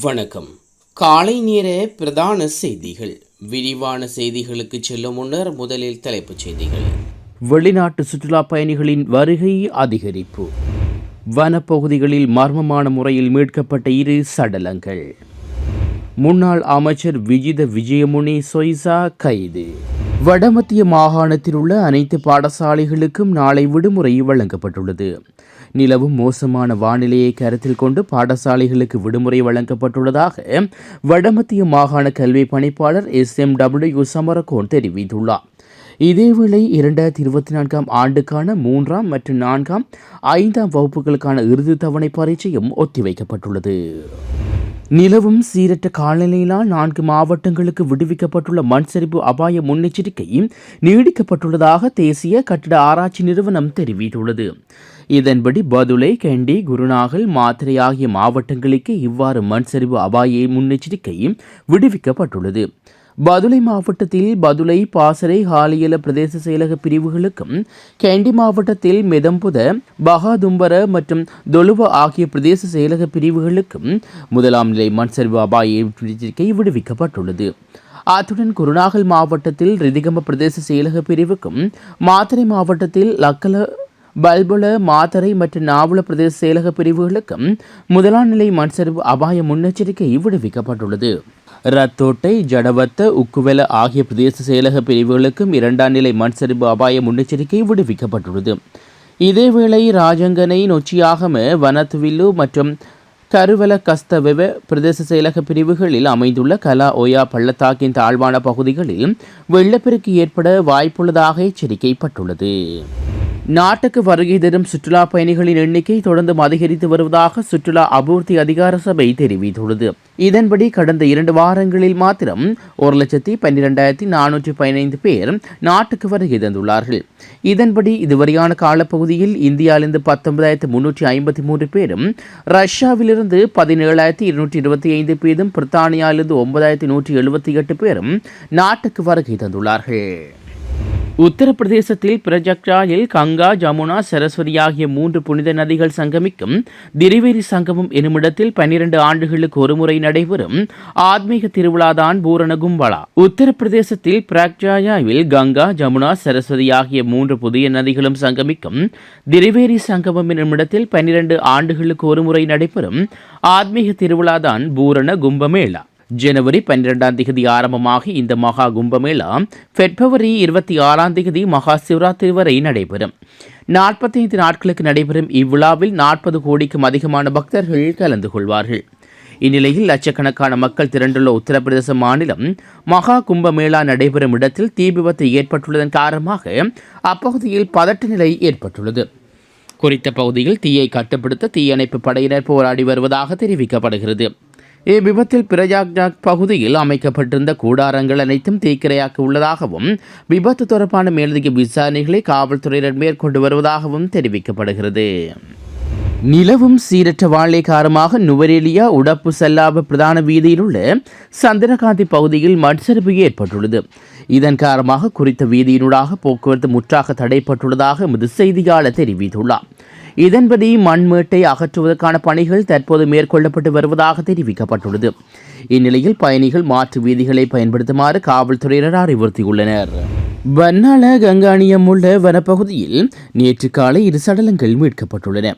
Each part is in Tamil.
வணக்கம். காலை நேர பிரதான செய்திகள். விரிவான செய்திகளுக்கு செல்லும் முன்னர் முதலில் தலைப்புச் செய்திகள். வெளிநாட்டு சுற்றுலா பயணிகளின் வருகை அதிகரிப்பு. வனப்பகுதிகளில் மர்மமான முறையில் மீட்கப்பட்ட இரு சடலங்கள். முன்னாள் அமைச்சர் விஜித விஜயமுனி சொய்சா கைது. வடமத்திய மாகாணத்தில் உள்ள அனைத்து பாடசாலைகளுக்கும் நாளை விடுமுறை வழங்கப்பட்டுள்ளது. நிலவும் மோசமான வானிலையை கருத்தில் கொண்டு பாடசாலைகளுக்கு விடுமுறை வழங்கப்பட்டுள்ளதாக வடமத்திய மாகாண கல்வி பணிப்பாளர் எஸ் எம் டபிள்யூ சமரகோன் தெரிவித்துள்ளார். இதேவேளை இரண்டாயிரத்தி இருபத்தி நான்காம் ஆண்டுக்கான மூன்றாம் மற்றும் நான்காம் ஐந்தாம் வகுப்புகளுக்கான இறுதி தவணை பரீட்சையும் ஒத்திவைக்கப்பட்டுள்ளது. நிலவும் சீரற்ற காலநிலையினால் நான்கு மாவட்டங்களுக்கு விடுவிக்கப்பட்டுள்ள மண் சரிவு அபாய முன்னெச்சரிக்கை நீடிக்கப்பட்டுள்ளதாக தேசிய கட்டிட ஆராய்ச்சி நிறுவனம் தெரிவித்துள்ளது. இதன்படி பதுளை கண்டி குருநாகல் மாத்திரை ஆகிய மாவட்டங்களுக்கு இவ்வாறு மண் சரிவு அபாய முன்னெச்சரிக்கை விடுவிக்கப்பட்டுள்ளது. பதுளை மாவட்டத்தில் பதுளை பாசறை ஹாலியல பிரதேச செயலக பிரிவுகளுக்கும் கேண்டி மாவட்டத்தில் மெதம்புத பகாதும்பர மற்றும் தொலுவ ஆகிய பிரதேச செயலக பிரிவுகளுக்கும் முதலாம் நிலை மண் சரிவு அபாய எச்சரிக்கை விடுவிக்கப்பட்டுள்ளது. அத்துடன் குருநாகல் மாவட்டத்தில் ரிதிகம பிரதேச செயலக பிரிவுக்கும் மாத்திரை மாவட்டத்தில் லக்கல பல்புல மாத்தரை மற்றும் நாவல பிரதேச செயலக பிரிவுகளுக்கும் முதலாம் நிலை மண் சரிவு அபாய முன்னெச்சரிக்கை விடுவிக்கப்பட்டுள்ளது. ரத்தோட்டை ஜடவத்த உக்குவெல ஆகிய பிரதேச செயலக பிரிவுகளுக்கும் இரண்டாம் நிலை மண் சரிவு அபாய முன்னெச்சரிக்கை விடுவிக்கப்பட்டுள்ளது. இதேவேளை ராஜங்கனை நொச்சியாகம வனத்துவில்லு மற்றும் கருவல கஸ்தவெவ பிரதேச செயலக பிரிவுகளில் அமைந்துள்ள கலா ஓயா பள்ளத்தாக்கின் தாழ்வான பகுதிகளில் வெள்ளப்பெருக்கு ஏற்பட வாய்ப்புள்ளதாக எச்சரிக்கைப்பட்டுள்ளது. நாட்டுக்கு வருகை தரும் சுற்றுலா பயணிகளின் எண்ணிக்கை தொடர்ந்து அதிகரித்து வருவதாக சுற்றுலா அபிவிருத்தி அதிகார சபை தெரிவித்துள்ளது. இதன்படி கடந்த இரண்டு வாரங்களில் மாத்திரம் ஒரு லட்சத்தி பன்னிரெண்டாயிரத்தி நானூற்றி பதினைந்து பேர் நாட்டுக்கு வருகை தந்துள்ளார்கள். இதன்படி இதுவரையான காலப்பகுதியில் இந்தியாவிலிருந்து பத்தொன்பதாயிரத்தி முன்னூற்றி ஐம்பத்தி மூன்று பேரும் ரஷ்யாவிலிருந்து பதினேழாயிரத்தி இருநூற்றி இருபத்தி ஐந்து பேரும் பிரித்தானியாவிலிருந்து ஒன்பதாயிரத்தி நூற்றி எழுபத்தி எட்டு பேரும் நாட்டுக்கு வருகை தந்துள்ளார்கள். உத்தரப்பிரதேசத்தில் பிரஜக்ராயில் கங்கா ஜமுனா சரஸ்வதி ஆகிய மூன்று புனித நதிகள் சங்கமிக்கும் திரிவேரி சங்கமம் என்னுமிடத்தில் பன்னிரண்டு ஆண்டுகளுக்கு ஒருமுறை நடைபெறும் ஆத்மீக திருவிழாதான் பூரண கும்பலா. உத்தரப்பிரதேசத்தில் பிரக்ஜாயாவில் கங்கா ஜமுனா சரஸ்வதி ஆகிய மூன்று புதிய நதிகளும் சங்கமிக்கும் திரிவேரி சங்கமம் என்னுமிடத்தில் பன்னிரண்டு ஆண்டுகளுக்கு ஒருமுறை நடைபெறும் ஆத்மீக திருவிழாதான் பூரண கும்பமேளா. ஜனவரி பன்னிரெண்டாம் தேதி ஆரம்பமாக இந்த மகா கும்பமேளா பிப்ரவரி இருபத்தி ஆறாம் தேதி மகா சிவராத்திரி வரை நடைபெறும். நாற்பத்தைந்து நாட்களுக்கு நடைபெறும் இவ்விழாவில் நாற்பது கோடிக்கும் அதிகமான பக்தர்கள் கலந்து கொள்வார்கள். இந்நிலையில் லட்சக்கணக்கான மக்கள் திரண்டுள்ள உத்தரப்பிரதேச மாநிலம் மகா கும்பமேளா நடைபெறும் இடத்தில் தீ விபத்து ஏற்பட்டுள்ளதன் காரணமாக அப்பகுதியில் பதட்ட நிலை ஏற்பட்டுள்ளது. குறித்த பகுதியில் தீயை கட்டுப்படுத்த தீயணைப்பு படையினர் போராடி வருவதாக தெரிவிக்கப்படுகிறது. இவ்விபத்தில் பிரயாக்ராஜ் பகுதியில் அமைக்கப்பட்டிருந்த கூடாரங்கள் அனைத்தும் தீக்கிரையாக்க உள்ளதாகவும் விபத்து தொடர்பான மேலதிக விசாரணைகளை காவல்துறையினர் மேற்கொண்டு வருவதாகவும் தெரிவிக்கப்படுகிறது. நிலவும் சீரற்ற வாழை காரணமாக நுவரேலியா உடப்பு செல்லாப பிரதான வீதியில் உள்ள சந்திரகாந்தி பகுதியில் மண்சரிவு ஏற்பட்டுள்ளது. இதன் காரணமாக குறித்த வீதியினூடாக போக்குவரத்து முற்றாக தடைப்பட்டுள்ளதாக எமது செய்தியாளர் தெரிவித்துள்ளார். இதன்படி மண்மேட்டை அகற்றுவதற்கான பணிகள் தற்போது மேற்கொள்ளப்பட்டு வருவதாக தெரிவிக்கப்பட்டுள்ளது. இந்நிலையில் பயணிகள் மாற்று வீதிகளை பயன்படுத்துமாறு காவல்துறையினர் அறிவுறுத்தியுள்ளனர். வன்னால கங்காணியம் உள்ள வனப்பகுதியில் நேற்று காலை இரு சடலங்கள் மீட்கப்பட்டுள்ளன.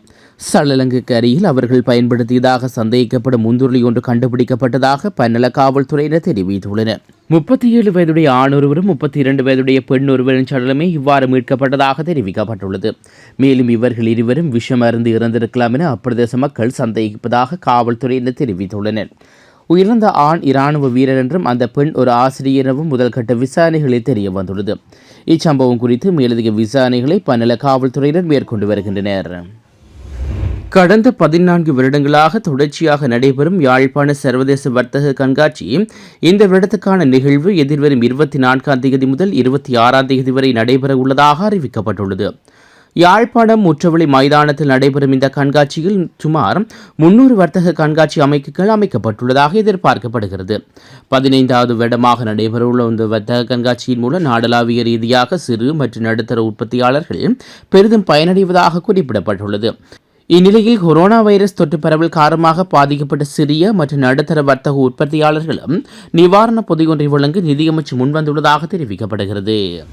சடலங்குக்கு அருகில் அவர்கள் பயன்படுத்தியதாக சந்தேகிக்கப்படும் முந்துருளி ஒன்று கண்டுபிடிக்கப்பட்டதாக பன்னல காவல்துறையினர் தெரிவித்துள்ளனர். முப்பத்தி ஏழு வயதுடைய ஆண் ஒருவரும் முப்பத்தி இரண்டு வயதுடைய பெண் ஒருவரின் சடலமே இவ்வாறு மீட்கப்பட்டதாக தெரிவிக்கப்பட்டுள்ளது. மேலும் இவர்கள் இருவரும் விஷம் அருந்து இறந்திருக்கலாம் என அப்பிரதேச மக்கள் சந்தேகிப்பதாக காவல்துறையினர் தெரிவித்துள்ளனர். உயர்ந்த ஆண் இராணுவ வீரர் என்றும் அந்த பெண் ஒரு ஆசிரியர் எனவும் முதல்கட்ட விசாரணைகளில் தெரிய வந்துள்ளது இச்சம்பவம் குறித்து மேலதிக விசாரணைகளை பன்னல காவல்துறையினர் மேற்கொண்டு வருகின்றனர். கடந்த பதினான்கு வருடங்களாக தொடர்ச்சியாக நடைபெறும் யாழ்ப்பாண சர்வதேச வர்த்தக கண்காட்சி. இந்த வருடத்துக்கான நிகழ்வு எதிர்வரும் இருபத்தி நான்காம் தேதி முதல் இருபத்தி ஆறாம் தேதி வரை நடைபெற உள்ளதாக அறிவிக்கப்பட்டுள்ளது. யாழ்ப்பாணம் முற்றவெளி மைதானத்தில் நடைபெறும் இந்த கண்காட்சியில் சுமார் முன்னூறு வர்த்தக கண்காட்சி அமைப்புகள் அமைக்கப்பட்டுள்ளதாக எதிர்பார்க்கப்படுகிறது. பதினைந்தாவது வருடமாக நடைபெறவுள்ள இந்த வர்த்தக கண்காட்சியின் மூலம் நாடளாவிய ரீதியாக சிறு மற்றும் நடுத்தர உற்பத்தியாளர்கள் பெரிதும் பயனடைவதாக குறிப்பிடப்பட்டுள்ளது. இந்நிலையில் கொரோனா வைரஸ் தொற்று பரவல் காரணமாக பாதிக்கப்பட்ட சிறிய மற்றும் நடுத்தர வர்த்தக உற்பத்தியாளர்களும் நிவாரண பொதியொன்றை வழங்க நிதியமைச்சு முன்வந்துள்ளதாக தெரிவிக்கப்படுகிறது.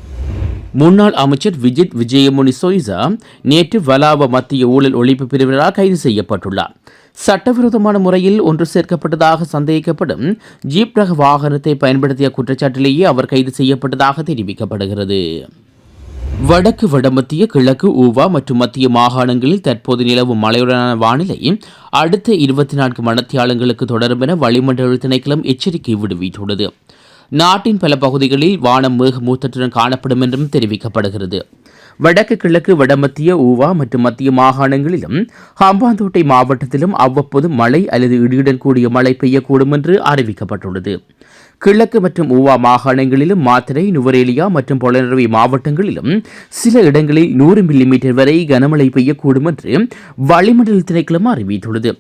முன்னாள் அமைச்சர் விஜித் விஜயமுனி சொய்சா நேற்று வலாவ மத்திய ஊழல் ஒழிப்பு பிரிவினரால் கைது செய்யப்பட்டுள்ளார். சட்டவிரோதமான முறையில் ஒன்று சேர்க்கப்பட்டதாக சந்தேகிக்கப்படும் ஜீப் ரக வாகனத்தை பயன்படுத்திய குற்றச்சாட்டிலேயே அவர் கைது செய்யப்பட்டதாக தெரிவிக்கப்படுகிறது. வடக்கு வடமத்திய கிழக்கு ஊவா மற்றும் மத்திய மாகாணங்களில் தற்போது நிலவும் மழையுடனான வானிலை அடுத்த இருபத்தி நான்கு மணத்தியாளங்களுக்கு தொடரும் என வளிமண்டல திணைக்களம் எச்சரிக்கை விடுவித்துள்ளது. நாட்டின் பல பகுதிகளில் வானம் மேகமூத்தத்துடன் காணப்படும் என்றும் தெரிவிக்கப்படுகிறது. வடக்கு கிழக்கு வடமத்திய ஊவா மற்றும் மத்திய மாகாணங்களிலும் ஹம்பாந்தோட்டை மாவட்டத்திலும் அவ்வப்போது மழை அல்லது இடியுடன் கூடிய மழை பெய்யக்கூடும் என்று அறிவிக்கப்பட்டுள்ளது. கிழக்கு மற்றும் ஊவா மாகாணங்களிலும் மாத்திரை நுவரேலியா மற்றும் பொலனரவி மாவட்டங்களிலும் சில இடங்களில் நூறு மில்லிமீட்டர் வரை கனமழை பெய்யக்கூடும் என்று வளிமண்டல திணைக்களம் அறிவித்துள்ளது.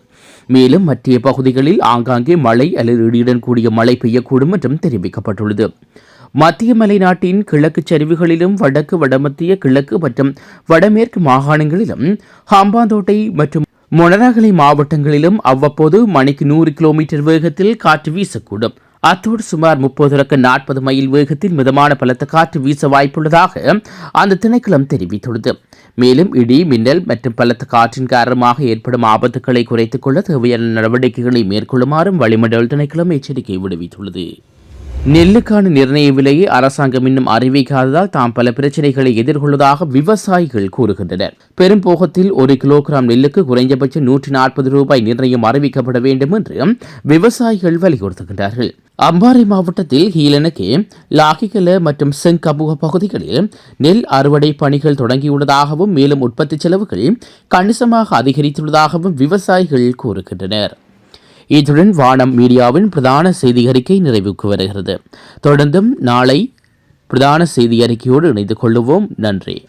மேலும் மற்ற பகுதிகளில் ஆங்காங்கே மழை அல்லது இடியுடன் கூடிய மழை பெய்யக்கூடும் என்றும் தெரிவிக்கப்பட்டுள்ளது. மத்திய மலைநாட்டின் கிழக்கு சரிவுகளிலும் வடக்கு வடமத்திய கிழக்கு மற்றும் வடமேற்கு மாகாணங்களிலும் ஹம்பாந்தோட்டை மற்றும் மொனராகலை மாவட்டங்களிலும் அவ்வப்போது மணிக்கு நூறு கிலோமீட்டர் வேகத்தில் காற்று வீசக்கூடும். அத்தோடு சுமார் முப்பது தொடக்க நாற்பது மைல் வேகத்தில் மிதமான பலத்த காற்று வீச வாய்ப்புள்ளதாக அந்த திணைக்களம் தெரிவித்துள்ளது. மேலும் இடி மின்னல் மற்றும் பலத்த காற்றின் காரணமாக ஏற்படும் ஆபத்துக்களை குறைத்துக் கொள்ள தேவையான நடவடிக்கைகளை மேற்கொள்ளுமாறும் வளிமண்டல திணைக்களம் எச்சரிக்கை விடுவித்துள்ளது. நெல்லுக்கான நிர்ணய விலையை அரசாங்கம் இன்னும் அறிவிக்காததால் தாம் பல பிரச்சனைகளை எதிர்கொள்வதாக விவசாயிகள் கூறுகின்றனர். பெரும்போகத்தில் ஒரு கிலோகிராம் நெல்லுக்கு குறைந்தபட்சம் நூற்றி நாற்பது ரூபாய் நிர்ணயம் அறிவிக்கப்பட வேண்டும் என்று விவசாயிகள் வலியுறுத்துகின்றார்கள். அம்பாறை மாவட்டத்தில் ஹீலனுக்கு லாகிகல மற்றும் செங்கமுக பகுதிகளில் நெல் அறுவடை பணிகள் தொடங்கியுள்ளதாகவும் மேலும் உற்பத்தி செலவுகள் கணிசமாக அதிகரித்துள்ளதாகவும் விவசாயிகள் கூறுகின்றனர். இத்துடன் வானம் மீடியாவின் பிரதான செய்தி அறிக்கை நிறைவுக்கு வருகிறது. தொடர்ந்தும் நாளை பிரதான செய்தி அறிக்கையோடு இணைந்து கொள்ளுவோம். நன்றி.